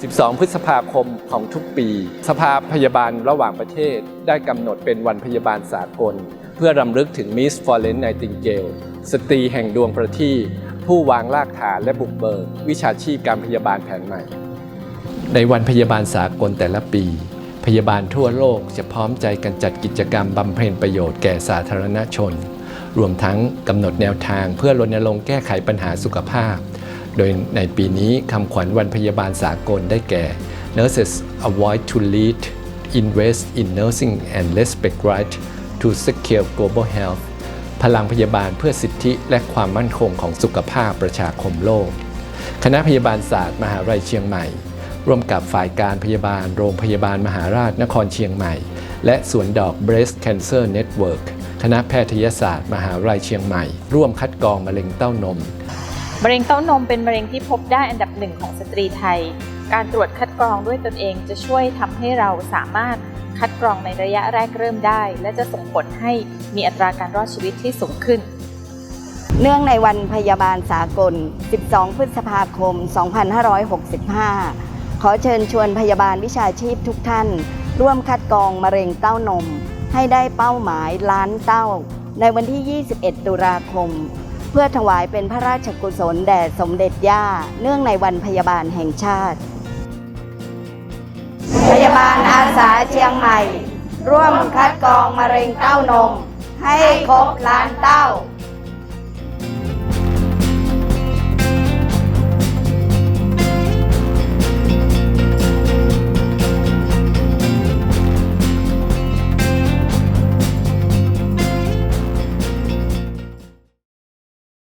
12 พฤษภาคมของทุกปี สภาพยาบาลระหว่างประเทศได้กำหนดเป็นวันพยาบาลสากล เพื่อรำลึกถึงมิสฟอร์เรนไนติงเกลสตรีแห่งดวงประทีปผู้วางรากฐานและบุกเบิก วิชาชีพการพยาบาลแผนใหม่ ในวันพยาบาลสากลแต่ละปี พยาบาลทั่วโลกจะพร้อมใจกันจัดกิจกรรมบำเพ็ญประโยชน์แก่สาธารณชน รวมทั้งกำหนดแนวทางเพื่อรณรงค์แก้ไขปัญหาสุขภาพ โดยในปีนี้คำขวัญวันพยาบาลสากลได้แก่ Nurses Avoid to Lead Invest in Nursing and Respect Right to Secure Global Health พลังพยาบาลเพื่อสิทธิและความมั่นคงของสุขภาพประชาคมโลก คณะพยาบาลศาสตร์มหาวิทยาลัยเชียงใหม่ ร่วมกับฝ่ายการพยาบาลโรงพยาบาลมหาราชนครเชียงใหม่ และสวนดอก Breast Cancer Network คณะแพทยศาสตร์ มหาวิทยาลัยเชียงใหม่ ร่วมคัดกรองมะเร็งเต้านม มะเร็งเต้านมเป็นมะเร็งที่พบได้อันดับหนึ่งของสตรีไทย การตรวจคัดกรองด้วยตนเองจะช่วยทำให้เราสามารถคัดกรองในระยะแรกเริ่มได้ และจะส่งผลให้มีอัตราการรอดชีวิตที่สูงขึ้น เนื่องในวันพยาบาลสากล 12 พฤษภาคม 2565 ขอเชิญชวนพยาบาลวิชาชีพทุกท่าน ร่วมคัดกรองมะเร็งเต้านม ให้ได้เป้าหมายล้านเต้า ในวันที่ 21 ตุลาคม เพื่อถวายเป็นพระราชกุศลแด่สมเด็จย่า เนื่องในวันพยาบาลแห่งชาติ พยาบาลอาสาเชียงใหม่ ร่วมคัดกรองมะเร็งเต้านม ให้ครบล้านเต้า